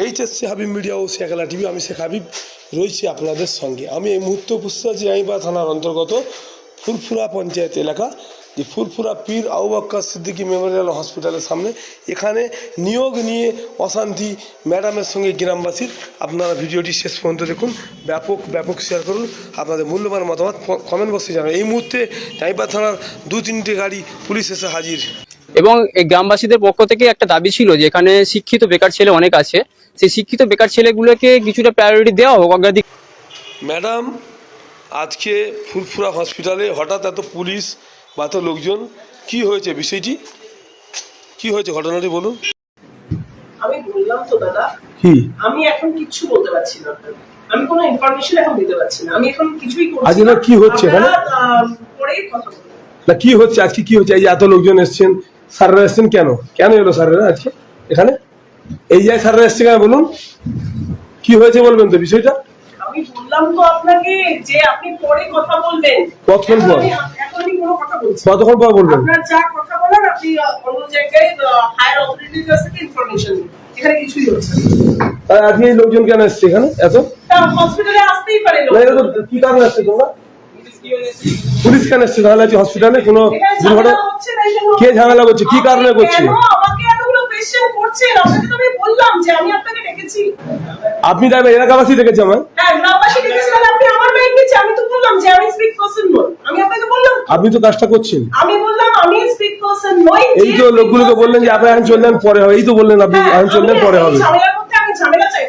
HSC Habib media ও শেখালা TV আমি শেখ হাবিব রয়েছি আপনাদের সঙ্গে। আমি এই মুহূর্তে উপস্থিত আছি আইবা থানার অন্তর্গত ফুরফুরা পঞ্চায়েত এলাকা, যে ফুরফুরা পীর আউবাক্কা সিদ্দিকী মেমোরিয়াল হসপিটালের সামনে। এখানে নিয়োগ নিয়ে অশান্তি ম্যাডামের সঙ্গে গ্রামবাসীর। আপনারা ভিডিওটি শেষ পর্যন্ত দেখুন, ব্যাপক ব্যাপক শেয়ার করুন। আপনাদের মূল্যবান মতামত কমেন্ট বক্সে জানান। এই মুহূর্তে টাইবা থানার দু তিনটে গাড়ি পুলিশ এসে হাজির। এবং এই গ্রামবাসীদের পক্ষ থেকে একটা দাবি ছিল যে এখানে শিক্ষিত বেকার ছেলে অনেক আছে। সেই শিক্ষিত বেকার ছেলেগুলোকে কিছুটা প্রায়োরিটি দেওয়া হোক অগ্রাধিকার ম্যাডাম আজকে ফুরফুরা হসপিটালে হঠাৎ এত পুলিশ বা এত লোকজন কি হয়েছে বিষয়টি? কি হয়েছে ঘটনাটি বলুন। আমি বললাম তো দাদা কি? আমি এখন কিচ্ছু বলতে পারছি না আপনাকে। আমি কোনো ইনফরমেশন এখন দিতে পারছি না। আমি এখন কিছুই করছি আজকে না। কি হচ্ছে এখানে? পরেই কথা বলব। না কি হচ্ছে? আজকে কি হচ্ছে? এই যে এত লোকজন এসছেন স্যাররা এসছেন কেন? কেন এলো স্যাররা আজকে এখানে? এই যে স্যাররা এসছে কেন বলুন? কি হয়েছে বলবেন তো বিষয়টা? আমি বললাম তো আপনাকে যে আপনি পরে কথা বলবেন। কতক্ষণ পর? এখন আমি- এখন আমি কোনো কথা বলছি কতক্ষণ পর বলবেন? আপনার যা কথা বলার আপনি অন্য জায়গায় হায়ার অথরিটির কাছ ইনফরমেশন এখানে কিছুই হচ্ছে আজকে এই লোকজন কেন এসছে এখানে? এত? হসপিটালে আসতেই পারে না কি কারণে এসছে তোমরা? পুলিশ কেন এসছে? তাহলে আজকে হসপিটালে কোনো দুর্ঘটনা ঝামেলা হচ্ছে কে ঝামেলা করছে? কি কারণে আপনি করছে? আপনি যাবে এলাকাবাসী দেখেছে আমার হ্যাঁ আপনি আমার তো আপনি তো কাজটা করছেন। আমি বললাম আমি স্পিক পারসন নই এই তো লোকগুলোকে বললেন যে আপনি এখন চললেন পরে হবে। এই তো বললেন আপনি হ্যাঁ, এখন চললেন পরে হবে।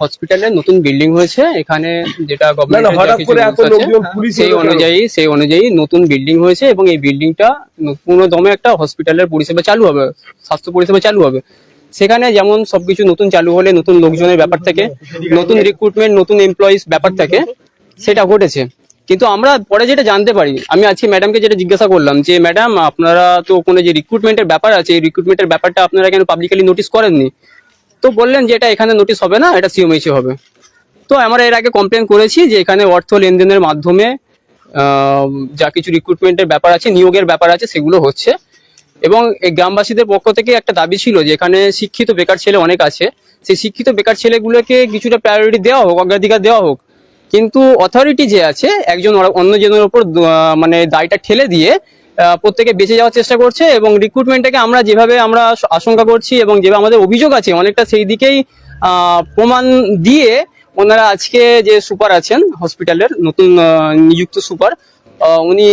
হসপিটালে নতুন বিল্ডিং হয়েছে। এখানে যেটা গভর্নমেন্ট সেই অনুযায়ী সেই অনুযায়ী নতুন বিল্ডিং হয়েছে এবং এই বিল্ডিংটা পুরো দমে একটা হসপিটালের পরিষেবা চালু হবে স্বাস্থ্য পরিষেবা চালু হবে। সেখানে যেমন সবকিছু নতুন চালু হলে নতুন লোকজনের ব্যাপার থাকে নতুন রিক্রুটমেন্ট নতুন এমপ্লয়িজ ব্যাপার থাকে সেটা ঘটেছে। কিন্তু আমরা পরে যেটা জানতে পারি আমি আজকে ম্যাডামকে যেটা জিজ্ঞাসা করলাম যে ম্যাডাম আপনারা তো কোনো যে রিক্রুটমেন্টের ব্যাপার আছে এই রিক্রুটমেন্টের ব্যাপারটা আপনারা কেন পাবলিকালি নোটিস করেননি? তো বললেন যে এটা এখানে নোটিশ হবে না, এটা সিওমএইচে হবে। তো আমরা এর আগে কমপ্লেন করেছি যে এখানে অর্থ লেনদেনের মাধ্যমে যা কিছু রিক্রুটমেন্টের ব্যাপার আছে, নিয়োগের ব্যাপার আছে, সেগুলো হচ্ছে। এবং এই গ্রামবাসীদের পক্ষ থেকে একটা দাবি ছিল যে এখানে শিক্ষিত বেকার ছেলে অনেক আছে। সেই শিক্ষিত বেকার ছেলেগুলোকে কিছুটা প্রায়োরিটি দেওয়া হোক, অগ্রাধিকার দেওয়া হোক। কিন্তু অথরিটি যে আছে, একজন অন্যজনের ওপর মানে দায়টা ঠেলে দিয়ে প্রত্যেকে বেঁচে যাওয়ার চেষ্টা করছে এবং রিক্রুটমেন্টটাকে আমরা যেভাবে আমরা আশঙ্কা করছি এবং যেভাবে আমাদের অভিযোগ আছে অনেকটা সেই দিকেই প্রমাণ দিয়ে ওনারা আজকে যে সুপার আছেন হসপিটালের নতুন নিযুক্ত সুপার উনি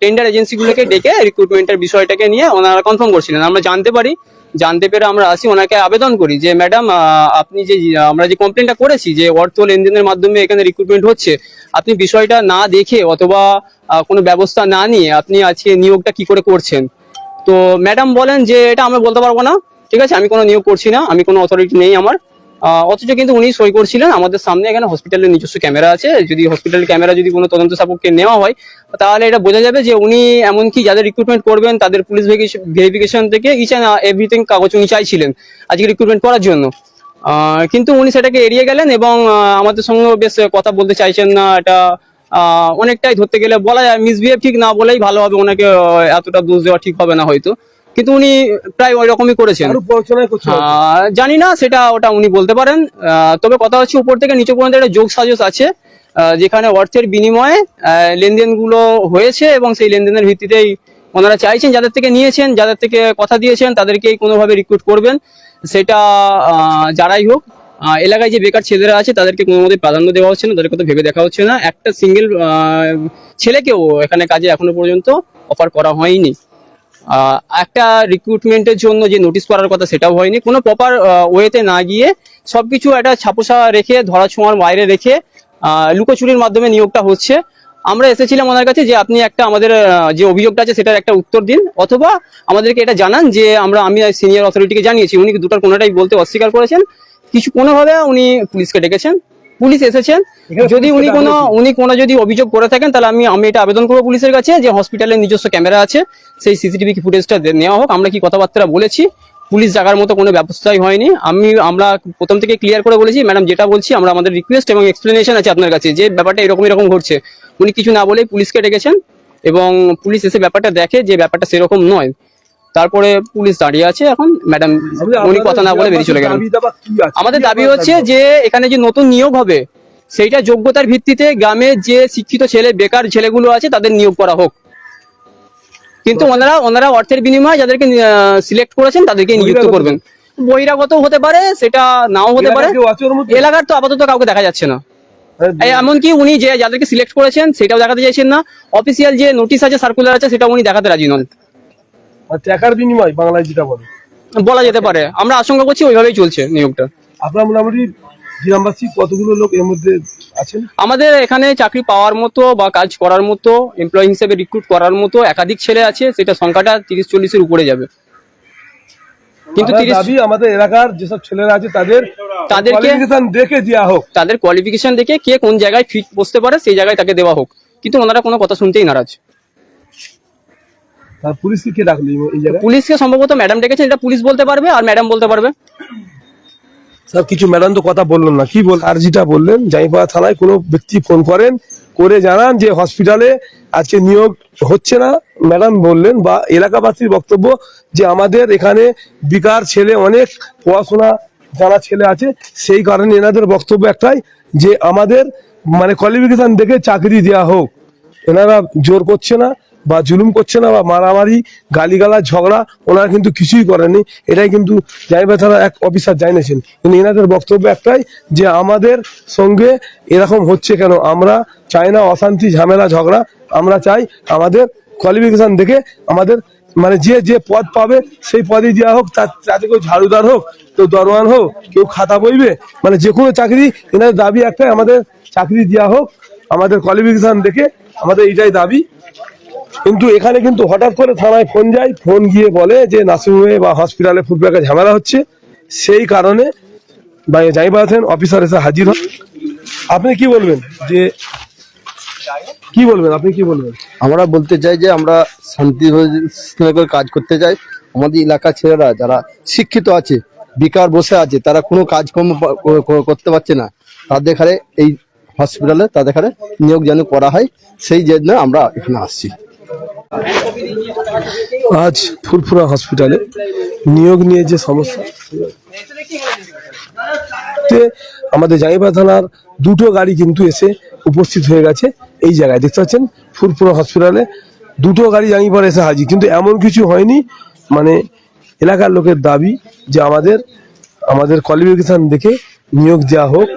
টেন্ডার এজেন্সিগুলোকে ডেকে রিক্রুটমেন্টের বিষয়টাকে নিয়ে ওনারা কনফার্ম করছিলেন। আমরা জানতে পারি জানতে পেরে আমরা আসি, ওনাকে আবেদন করি যে, ম্যাডাম আপনি যে, আমরা যে কমপ্লেনটা করেছি যে, অর্থ লেনদেনের মাধ্যমে এখানে রিক্রুটমেন্ট হচ্ছে, আপনি বিষয়টা না দেখে অথবা কোনো ব্যবস্থা না নিয়ে আপনি আজকে নিয়োগটা কি করে করছেন? তো ম্যাডাম বলেন যে, এটা আমরা বলতে পারব না, ঠিক আছে, আমি কোনো নিয়োগ করছি না, আমি কোনো অথরিটি নেই আমার। অথচ কিন্তু উনি সই করছিলেন। আমাদের সামনে এখানে হসপিটালের নিজস্ব ক্যামেরা আছে। যদি হসপিটালের ক্যামেরা যদি কোনো তদন্ত সাপেক্ষে নেওয়া হয়, তাহলে এটা বোঝা যাবে যে উনি এমনকি যাদের রিক্রুটমেন্ট করবেন, তাদের পুলিশ ভেরিফিকেশন থেকে ইচ অ্যান্ড এভরিথিং কাগজ উনি চাইছিলেন আজকে রিক্রুটমেন্ট করার জন্য। কিন্তু উনি সেটাকে এড়িয়ে গেলেন এবং আমাদের সঙ্গে বেশ কথা বলতে চাইছেন না। এটা অনেকটাই ধরতে গেলে বলা যায় মিসবিহেভ ঠিক না বলেই ভালো হবে ওনাকে এতটা দোষ দেওয়া ঠিক হবে না হয়তো। কিন্তু উনি প্রায় ওই রকমই করেছেন জানি না সেটা ওটা উনি বলতে পারেন। তবে কথা হচ্ছে উপর থেকে নিচে পর্যন্ত একটা যোগ সাজস আছে যেখানে অর্থের বিনিময়ে লেনদেনগুলো হয়েছে এবং সেই লেনদেনের ভিত্তিতেই ওনারা চাইছেন যাদের থেকে নিয়েছেন যাদের থেকে কথা দিয়েছেন তাদেরকেই কোনোভাবে রিক্রুট করবেন। সেটা যারাই হোক এলাকায় যে বেকার ছেলেরা আছে তাদেরকে কোনো মতে প্রাধান্য দেওয়া হচ্ছে না তাদের কথা ভেবে দেখা হচ্ছে না। একটা সিঙ্গেল ছেলেকেও এখানে কাজে এখনও পর্যন্ত অফার করা হয়নি। একটা রিক্রুটমেন্টের জন্য যে নোটিশ করার কথা সেটাও হয়নি। কোনো প্রপার ওয়েতে না গিয়ে সবকিছু একটা ছাপোসা রেখে ধরা ছোঁয়ার বাইরে রেখে লুকোচুরির মাধ্যমে নিয়োগটা হচ্ছে। আমরা এসেছিলাম ওনার কাছে যে আপনি একটা আমাদের যে অভিযোগটা আছে সেটার একটা উত্তর দিন, অথবা আমাদেরকে এটা জানান যে আমরা, আমি সিনিয়র অথরিটিকে জানিয়েছি, উনি দুটার কোনোটাই বলতে অস্বীকার করেছেন। কিছু কোনোভাবে উনি পুলিশকে ডেকেছেন। পুলিশ এসেছেন। যদি উনি কোনো উনি কোনো যদি অভিযোগ করে থাকেন তাহলে আমি আমি এটা আবেদন করব পুলিশের কাছে যে হসপিটালের নিজস্ব ক্যামেরা আছে সেই সিসিটিভি ফুটেজটা নেওয়া হোক। আমরা কি কথাবার্তা বলেছি পুলিশ জাগার মতো কোনো ব্যবস্থাই হয়নি। আমি আমরা প্রথম থেকে ক্লিয়ার করে বলেছি ম্যাডাম যেটা বলছি আমরা আমাদের রিকোয়েস্ট এবং এক্সপ্লেনেশন আছে আপনার কাছে যে ব্যাপারটা এরকম এরকম ঘটছে। উনি কিছু না বলেই পুলিশকে ডেকেছেন এবং পুলিশ এসে ব্যাপারটা দেখে যে ব্যাপারটা সেরকম নয়। তারপরে পুলিশ দাঁড়িয়ে আছে এখন ম্যাডাম উনি কথা না বলে বেরিয়ে চলে গেলেন। আমাদের দাবি হচ্ছে যে এখানে যে নতুন নিয়োগ হবে সেইটা যোগ্যতার ভিত্তিতে গ্রামে যে শিক্ষিত ছেলে বেকার ছেলেগুলো আছে তাদের নিয়োগ করা হোক। কিন্তু ওনারা ওনারা অর্থের বিনিময়ে যাদেরকে সিলেক্ট করেছেন তাদেরকে নিযুক্ত করবেন। বহিরাগত হতে পারে সেটা নাও হতে পারে। এলাকার তো আপাতত কাউকে দেখা যাচ্ছে না। এমনকি উনি যে যাদেরকে সিলেক্ট করেছেন সেটাও দেখাতে চাইছেন না। অফিসিয়াল যে নোটিশ আছে সার্কুলার আছে সেটা উনি দেখাতে রাজি নন। টাকার বিনিময় বাংলায় যেটা বলে। বলা যেতে পারে। আমরা আশঙ্কা করছি ওইভাবেই চলছে নিয়োগটা। আপনার মোটামুটি গ্রামবাসী কতগুলো লোক এর মধ্যে আছেন? আমাদের এখানে চাকরি পাওয়ার মতো বা কাজ করার মতো এমপ্লয়ি হিসেবে রিক্রুট করার মতো একাধিক ছেলে আছে সেটা সংখ্যাটা তিরিশ চল্লিশের উপরে যাবে। কিন্তু দাবি আমাদের এলাকার যেসব ছেলেরা আছে তাদের তাদেরকে- দেখে দেওয়া হোক। তাদের কোয়ালিফিকেশন দেখে কে কোন জায়গায় ফিট বসতে পারে সেই জায়গায় তাকে দেওয়া হোক। কিন্তু ওনারা কোনো কথা শুনতেই নারাজ। পুলিশকে কে ডাকলো এই- জায়গায়? পুলিশকে সম্ভবত ম্যাডাম ডেকেছেন এটা পুলিশ বলতে পারবে আর ম্যাডাম বলতে পারবে। স্যার কিছু ম্যাডাম তো কথা বললেন না। কি বল আর যেটা বললেন জাইপাড়া থানায় কোনো ব্যক্তি ফোন করেন করে জানান যে হসপিটালে আজকে নিয়োগ হচ্ছে না। ম্যাডাম বললেন বা এলাকাবাসীর বক্তব্য যে আমাদের এখানে বেকার ছেলে অনেক পড়াশোনা জানা ছেলে আছে সেই কারণে এনাদের বক্তব্য একটাই যে আমাদের মানে কোয়ালিফিকেশন দেখে চাকরি দেওয়া হোক। এনারা জোর করছে না। বা জুলুম করছে না বা মারামারি গালিগালা ঝগড়া, ওনারা কিন্তু কিছুই করেনি এটাই কিন্তু জানিবা থানা এক অফিসার জানিয়েছেন। কিন্তু এনাদের বক্তব্য একটাই যে আমাদের সঙ্গে এরকম হচ্ছে কেন? আমরা চাই না অশান্তি, ঝামেলা, ঝগড়া। আমরা চাই আমাদের কোয়ালিফিকেশন দেখে আমাদের মানে যে যে পদ পাবে সেই পদই দেওয়া হোক, তার তাতে কেউ ঝাড়ুদার হোক, কেউ দরওয়ান হোক, কেউ খাতা বইবে মানে যে কোনো চাকরি, এনাদের দাবি একটাই, আমাদের চাকরি দেওয়া হোক, আমাদের কোয়ালিফিকেশন দেখে আমাদের এটাই দাবি। কিন্তু এখানে কিন্তু হঠাৎ করে থানায় ফোন যায়, ফোন গিয়ে বলে যে নার্সিংহোমে বা হসপিটালে ফুটব্যাগে ঝামেলা হচ্ছে। সেই কারণে বা যাই পাচ্ছেন অফিসার এসে হাজির হন। আপনি কি বলবেন? যে কি বলবেন? আপনি কি বলবেন? আমরা বলতে চাই যে আমরা শান্তি কাজ করতে চাই। আমাদের এলাকার ছেলেরা যারা শিক্ষিত আছে, বেকার বসে আছে, তারা কোনো কাজকর্ম করতে পারছে না। তাদের এখানে এই হসপিটালে তাদের এখানে নিয়োগ যেন করা হয়, সেই জন্য আমরা এখানে আসছি। আজ ফুরফুরা হসপিটালে নিয়োগ নিয়ে যে সমস্যা আমাদের জাঙ্গিপাড়া থানার দুটো গাড়ি কিন্তু এসে উপস্থিত হয়ে গেছে এই জায়গায়। দেখতে পাচ্ছেন, ফুরফুরা হসপিটালে দুটো গাড়ি জাঙ্গিপাড়া এসে হাজির, কিন্তু এমন কিছু হয়নি। মানে এলাকার লোকের দাবি যে আমাদের আমাদের কোয়ালিফিকেশন দেখে নিয়োগ দেওয়া হোক।